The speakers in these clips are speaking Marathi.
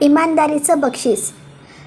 इमानदारीचं बक्षीस.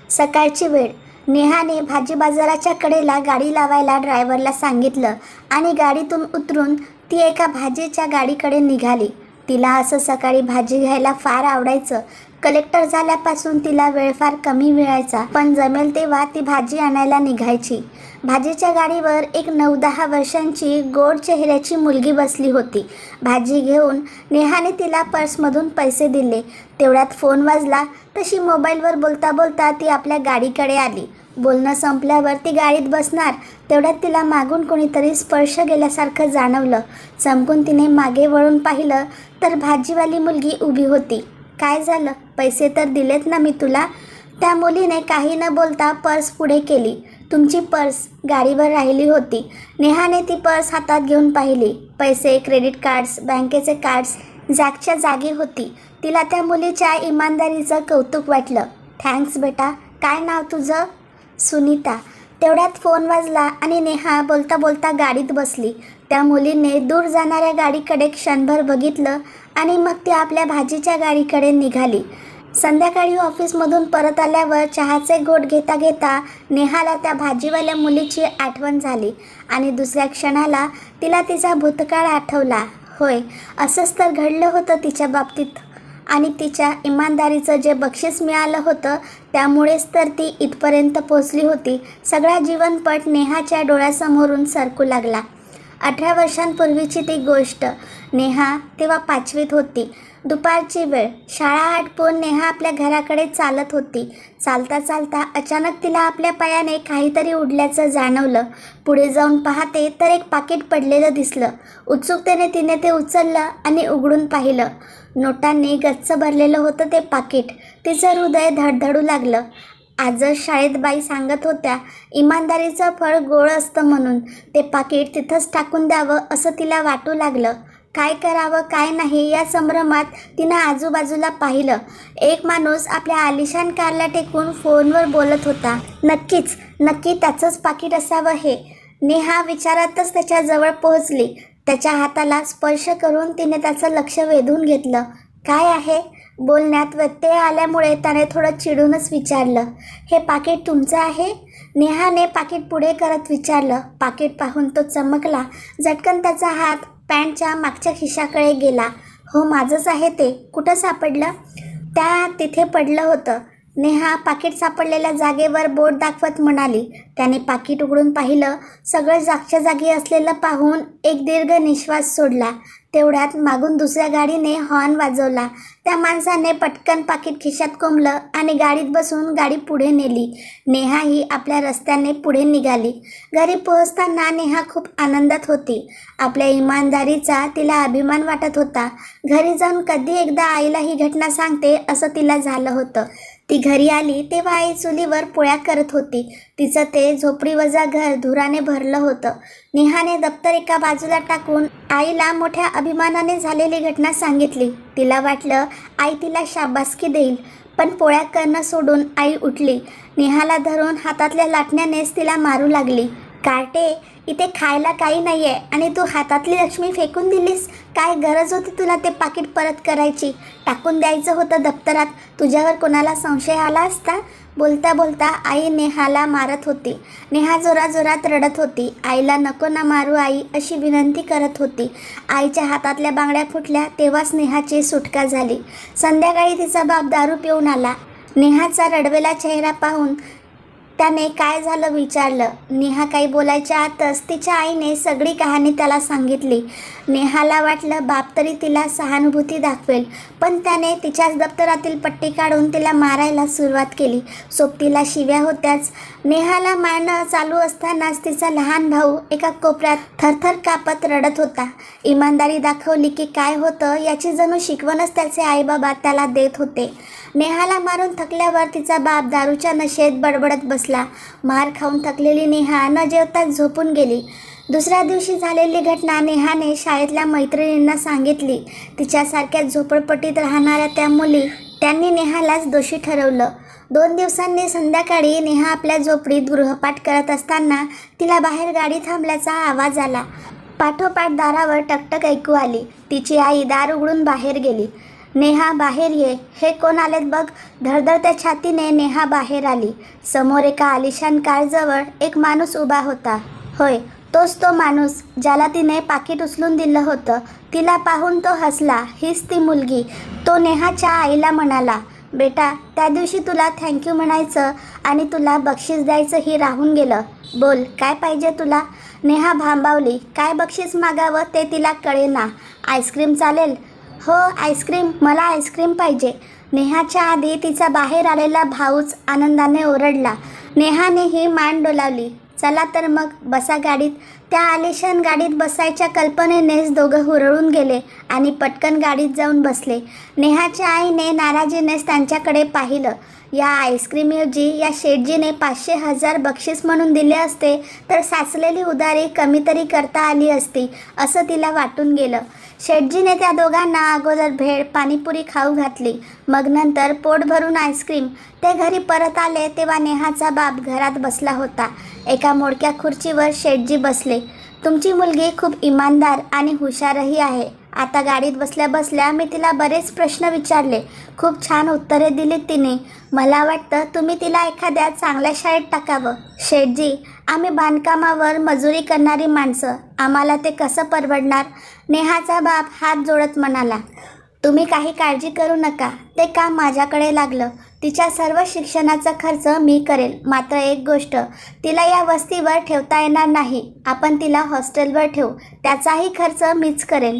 सकाळची वेळ. नेहाने भाजी बाजाराच्या कडेला गाडी लावायला ड्रायव्हरला सांगितलं आणि गाडीतून उतरून ती एका भाजीच्या गाडीकडे निघाली. तिला असं सकाळी भाजी घ्यायला फार आवडायचं. कलेक्टर झाल्यापासून तिला वेळ फार कमी मिळायचा पण जमेल तेव्हा ती भाजी आणायला निघायची. भाजीच्या गाडीवर एक नऊ दहा वर्षांची गोड चेहऱ्याची मुलगी बसली होती. भाजी घेऊन नेहाने तिला पर्समधून पैसे दिले. तेवढ्यात फोन वाजला. तशी मोबाईलवर बोलता बोलता ती आपल्या गाडीकडे आली. बोलणं संपल्यावर ती गाडीत बसणार तेवढ्यात तिला मागून कोणीतरी स्पर्श गेल्यासारखं जाणवलं. चमकून तिने मागे वळून पाहिलं तर भाजीवाली मुलगी उभी होती. काय झालं? पैसे तर दिलेत ना मी तुला. त्या मुलीने काही न बोलता पर्स पुढे केली. तुमची पर्स गाडीवर राहिली होती. नेहाने ती पर्स हातात घेऊन पाहिली. पैसे क्रेडिट कार्ड्स बँकेचे कार्ड्स जागच्या जागी होती. तिला त्या मुलीच्या इमानदारीचं कौतुक वाटलं. थँक्स बेटा. काय नाव तुझं? सुनीता. तेवढ्यात फोन वाजला आणि नेहा बोलता बोलता गाडीत बसली. त्या मुलीने दूर जाणाऱ्या गाडीकडे क्षणभर बघितलं आणि मग ती आपल्या भाजीच्या गाडीकडे निघाली. संध्याकाळी ऑफिसमधून परत आल्यावर चहाचे घोट घेता घेता नेहाला त्या भाजीवाल्या मुलीची आठवण झाली आणि दुसऱ्या क्षणाला तिला तिचा भूतकाळ आठवला. होय असंच तर घडलं होतं तिच्या बाबतीत. आणि तिच्या इमानदारीचं जे बक्षीस मिळालं होतं त्यामुळेच तर ती इथपर्यंत पोचली होती. सगळा जीवनपट नेहाच्या डोळ्यासमोरून सरकू लागला. अठरा वर्षांपूर्वीची ती गोष्ट. नेहा तेव्हा पाचवीत होती. दुपारची वेळ. शाळा आटपून नेहा आपल्या घराकडे चालत होती. चालता चालता अचानक तिला आपल्या पायाने काहीतरी उडल्याचं जाणवलं. पुढे जाऊन पाहते तर एक पाकिट पडलेलं दिसलं. उत्सुकतेने तिने ते उचललं आणि उघडून पाहिलं. नोटांनी गच्च भरलेलं होतं ते पाकिट. तिचं हृदय धडधडू लागलं. आजच शाळेत बाई सांगत होत्या इमानदारीचं फळ गोळ असतं म्हणून. ते पाकिट तिथंच टाकून द्यावं असं तिला वाटू लागलं. काय करावं काय नाही या संभ्रमात तिनं आजूबाजूला पाहिलं. एक माणूस आपल्या आलिशान कारला टेकून फोनवर बोलत होता नक्कीच नक्की त्याचंच पाकिट असावं हे. नेहा विचारातच त्याच्याजवळ पोहोचली. त्याच्या हाताला स्पर्श करून तिने त्याचं लक्ष वेधून घेतलं. काय आहे? बोलण्यात व्यत्यय आल्यामुळे त्याने थोडं चिडूनच विचारलं हे पाकिट तुमचं आहे? नेहाने पाकिट पुढे करत विचारलं. पाकिट पाहून तो चमकला. झटकन त्याचा हात पॅन्टच्या मागच्या खिशाकडे गेला. हो माझंच आहे ते. कुठं सापडलं? त्या तिथे पडलं होतं. नेहा पाकिट सापडलेल्या जागेवर बोट दाखवत म्हणाली. त्याने पाकिट उघडून पाहिलं. सगळं जागच्या जागी असलेलं पाहून एक दीर्घ निश्वास सोडला. तेवढ्यात मागून दुसऱ्या गाडीने हॉर्न वाजवला. त्या माणसाने पटकन पाकिट खिशात कोंबलं आणि गाडीत बसून गाडी पुढे नेली. नेहा ही आपल्या रस्त्याने पुढे निघाली. घरी पोहोचताना नेहा खूप आनंदात होती. आपल्या इमानदारीचा तिला अभिमान वाटत होता. घरी जाऊन कधी एकदा आईला ही घटना सांगते असं तिला झालं होतं. ती घरी आली तेव्हा आई चुलीवर पोळ्या करत होती. तिचं ते झोपडी वजा घर धुराने भरलं होतं. नेहाने दप्तर एका बाजूला टाकून आईला मोठ्या अभिमानाने झालेली घटना सांगितली. तिला वाटलं आई तिला शाबासकी देईल पण पोळ्या करणं सोडून आई उठली. नेहाला धरून हातातल्या लाटण्यानेच तिला मारू लागली. कार्टे इथे खायला काही नाही आहे आणि तू हातातली लक्ष्मी फेकून दिलीस. काय गरज होती तुला ते पाकिट परत करायची? टाकून द्यायचं होतं दप्तरात. तुझ्यावर कोणाला संशय आला असता? बोलता बोलता आई नेहाला मारत होती. नेहा जोराजोरात रडत होती. आईला नको ना मारू आई अशी विनंती करत होती. आईच्या हातातल्या बांगड्या फुटल्या तेव्हाच नेहाची सुटका झाली. संध्याकाळी तिचा बाप दारू पिऊन आला. नेहाचा रडवेला चेहरा पाहून त्याने काय झालं विचारलं. नेहा काही बोलायच्या आतच तिच्या आईने सगळी कहाणी त्याला सांगितली. नेहाला वाटलं बाप तरी तिला सहानुभूती दाखवेल पण त्याने तिच्याच दप्तरातील पट्टी काढून तिला मारायला सुरुवात केली. सोबतीला शिव्या होत्याच. नेहाला मारणं चालू असतानाच तिचा लहान भाऊ एका कोपऱ्यात थरथर कापत रडत होता. इमानदारी दाखवली की काय होतं याची जणू शिकवणच त्याचे आईबाबा त्याला देत होते. नेहाला मारून थकल्यावर तिचा बाप दारूच्या नशेत बडबडत बसला. मार खाऊन थकलेली नेहा न जेवताच झोपून गेली. दुसऱ्या दिवशी झालेली घटना नेहाने शाळेतल्या मैत्रिणींना सांगितली. तिच्यासारख्या झोपडपट्टीत राहणाऱ्या त्या मुली त्यांनी नेहालाच दोषी ठरवलं. दोन दिवसांनी संध्याकाळी नेहा आपल्या झोपडीत गृहपाठ करत असताना तिला बाहेर गाडी थांबल्याचा आवाज आला. पाठोपाठ दारावर टकटक ऐकू आली. तिची आई दार उघडून बाहेर गेली. नेहा बाहेर ये. हे कोण आलेत बघ. धडधडत्या छातीने नेहा बाहेर आली. समोर एका आलिशान कारजवळ एक माणूस उभा होता. होय तोच तो माणूस ज्याला तिने पाकिट उचलून दिलं होतं. तिला पाहून तो हसला. हीच ती मुलगी. तो नेहाच्या आईला म्हणाला बेटा त्या दिवशी तुला थँक्यू म्हणायचं आणि तुला बक्षीस द्यायचं ही राहून गेलं. बोल काय पाहिजे तुला? नेहा भांबावली. काय बक्षीस मागावं ते तिला कळेना. आईस्क्रीम चालेल? हो आईस्क्रीम. मला आईस्क्रीम पाहिजे. नेहाच्या आधी तिचा बाहेर आलेला भाऊच आनंदाने ओरडला. नेहाने ही मान डोलावली. चला तर मग बसा गाडीत. त्या आलिशान गाडीत बसायच्या कल्पनेनेच दोघं हुरळून गेले आणि पटकन गाडीत जाऊन बसले. नेहाच्या आईने नाराजीनेच त्यांच्याकडे पाहिलं. या आईस्क्रीमऐवजी या शेटजीने पाचशे हजार बक्षीस म्हणून दिले असते तर साचलेली उदारी कमी तरी करता आली असती असं तिला वाटून गेलं. शेटजीने त्या दोघांना अगोदर भेळ पाणीपुरी खाऊ घातली. मग नंतर पोट भरून आईस्क्रीम. ते घरी परत आले तेव्हा नेहाचा बाप घरात बसला होता. एका मोडक्या खुर्चीवर शेटजी बसले. तुमची मुलगी खूप इमानदार आणि हुशारही आहे. आता गाडीत बसल्या बसल्या मी तिला बरेच प्रश्न विचारले. खूप छान उत्तरे दिलीत तिने. मला वाटतं तुम्ही तिला एखाद्या चांगल्या शाळेत टाकावं. शेठजी आम्ही बांधकामावर मजुरी करणारी माणसं. आम्हाला ते कसं परवडणार? नेहाचा बाप हात जोडत म्हणाला. तुम्ही काही काळजी करू नका. ते काम माझ्याकडे लागलं. तिच्या सर्व शिक्षणाचा खर्च मी करेल. मात्र एक गोष्ट तिला या वस्तीवर ठेवता येणार नाही. आपण तिला हॉस्टेलवर ठेवू. त्याचाही खर्च मीच करेन.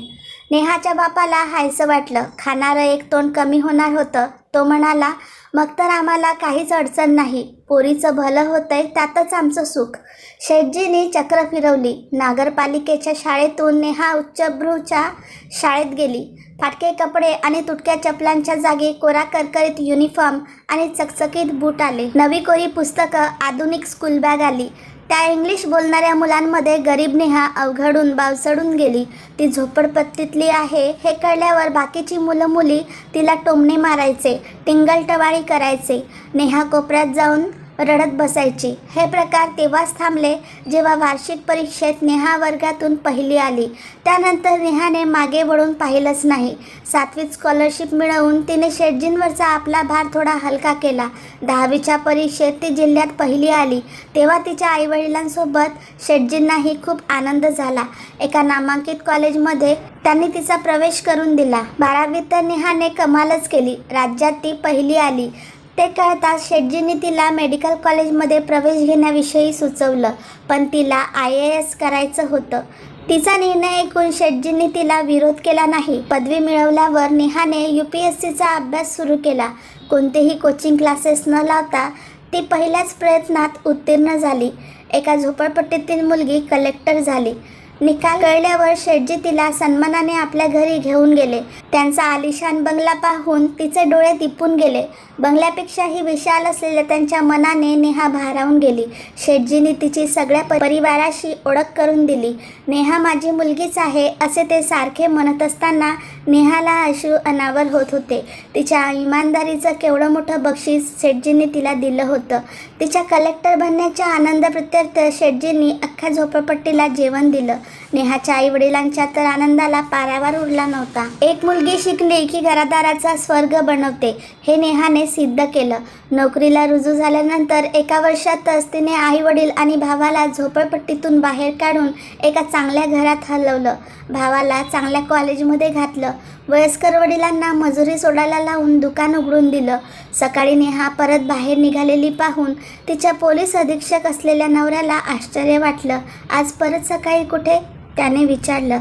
नेहाच्या बापाला हायसं वाटलं. खाणारं एक तोंड कमी होणार होतं. तो म्हणाला मग तर आम्हाला काहीच अडचण नाही. पोरीचं भलं होतंय त्यातच आमचं सुख. शेटजीने चक्र फिरवली. नागरपालिकेच्या शाळेतून नेहा उच्चभ्रूच्या शाळेत गेली. फाटके कपडे आणि तुटक्या चपलांच्या जागी कोरा करकरीत युनिफॉर्म आणि चकचकीत बूट आले. नवी कोरी पुस्तकं आधुनिक स्कूल बॅग आली. त्या इंग्लिश बोलणाऱ्या मुलांमध्ये गरीब नेहा अवघडून बावसडून गेली. ती झोपडपट्टीतली आहे. हे कळल्यावर बाकीची मुलं मुली तिला टोमणे मारायचे टिंगलटवाळी करायचे. नेहा कोपऱ्यात जाऊन रडत बसायची. हे प्रकार तेव्हाच थांबले जेव्हा वार्षिक परीक्षेत नेहा वर्गातून पहिली आली. त्यानंतर नेहाने मागे वळून पाहिलंच नाही. सातवीत स्कॉलरशिप मिळवून तिने शेटजींवरचा आपला भार थोडा हलका केला. दहावीच्या परीक्षेत ती जिल्ह्यात पहिली आली. तेव्हा तिच्या आईवडिलांसोबत शेटजींनाही खूप आनंद झाला. एका नामांकित कॉलेजमध्ये त्यांनी तिचा प्रवेश करून दिला. बारावीत तर नेहाने कमालच केली. राज्यात ती पहिली आली. ते कळताच शेटजींनी तिला मेडिकल कॉलेजमध्ये प्रवेश घेण्याविषयी सुचवलं पण तिला आय ए एस करायचं होतं. तिचा निर्णय ऐकून शेटजींनी तिला विरोध केला नाही. पदवी मिळवल्यावर नेहाने यू पी एस सीचा अभ्यास सुरू केला. कोणतेही कोचिंग क्लासेस न लावता ती पहिल्याच प्रयत्नात उत्तीर्ण झाली. एका झोपडपट्टीतील मुलगी कलेक्टर झाली. निकाल कळल्यावर शेटजी तिला सन्मानाने आपल्या घरी घेऊन गेले. त्यांचा आलिशान बंगला पाहून तिचे डोळे दिपून गेले. बंगल्यापेक्षाही विशाल असलेल्या त्यांच्या मनाने नेहा भारावून गेली. शेटजींनी तिची सगळ्या परिवाराशी ओळख करून दिली. नेहा माझी मुलगीच आहे असे ते सारखे म्हणत असताना नेहाला अश्रू अनावर होत होते. तिच्या इमानदारीचं केवढं मोठं बक्षीस शेटजींनी तिला दिलं होतं. तिच्या कलेक्टर बनण्याच्या आनंद प्रत्यर्थ शेटजींनी अख्ख्या झोपडपट्टीला जेवण दिलं. नेहाच्या आई वडिलांच्या तर आनंदाला पारावार उरला नव्हता. एक मुलगी शिकली की घरादाराचा स्वर्ग बनवते हे नेहाने सिद्ध केलं. नोकरीला रुजू झाल्यानंतर एका वर्षातच तिने आई वडील आणि भावाला झोपडपट्टीतून बाहेर काढून एका चांगल्या घरात हलवलं. भावाला चांगल्या कॉलेजमध्ये घातलं. वयस्कर वडिलांना मजुरी सोडायला लावून दुकान उघडून दिलं. सकाळी नेहा परत बाहेर निघालेली पाहून तिच्या पोलीस अधीक्षक असलेल्या नवऱ्याला आश्चर्य वाटलं. आज परत सकाळी कुठे? त्याने विचारलं.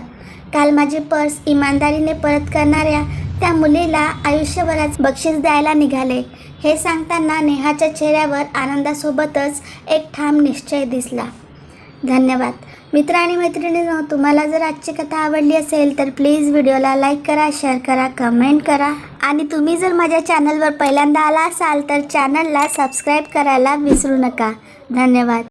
काल माझी पर्स इमानदारीने परत करणाऱ्या त्या मुलीला आयुष्यभरात बक्षीस द्यायला निघाले. हे सांगताना नेहाच्या चेहऱ्यावर आनंदासोबतच एक ठाम निश्चय दिसला. धन्यवाद. मित्र आणि मैत्रिणींनो तुम्हाला जर आजची कथा आवडली असेल तर प्लीज व्हिडिओला लाईक करा शेअर करा कमेंट करा. आणि तुम्ही जर माझ्या चॅनलवर पहिल्यांदा आला असाल तर चॅनलला सबस्क्राईब करायला विसरू नका. धन्यवाद.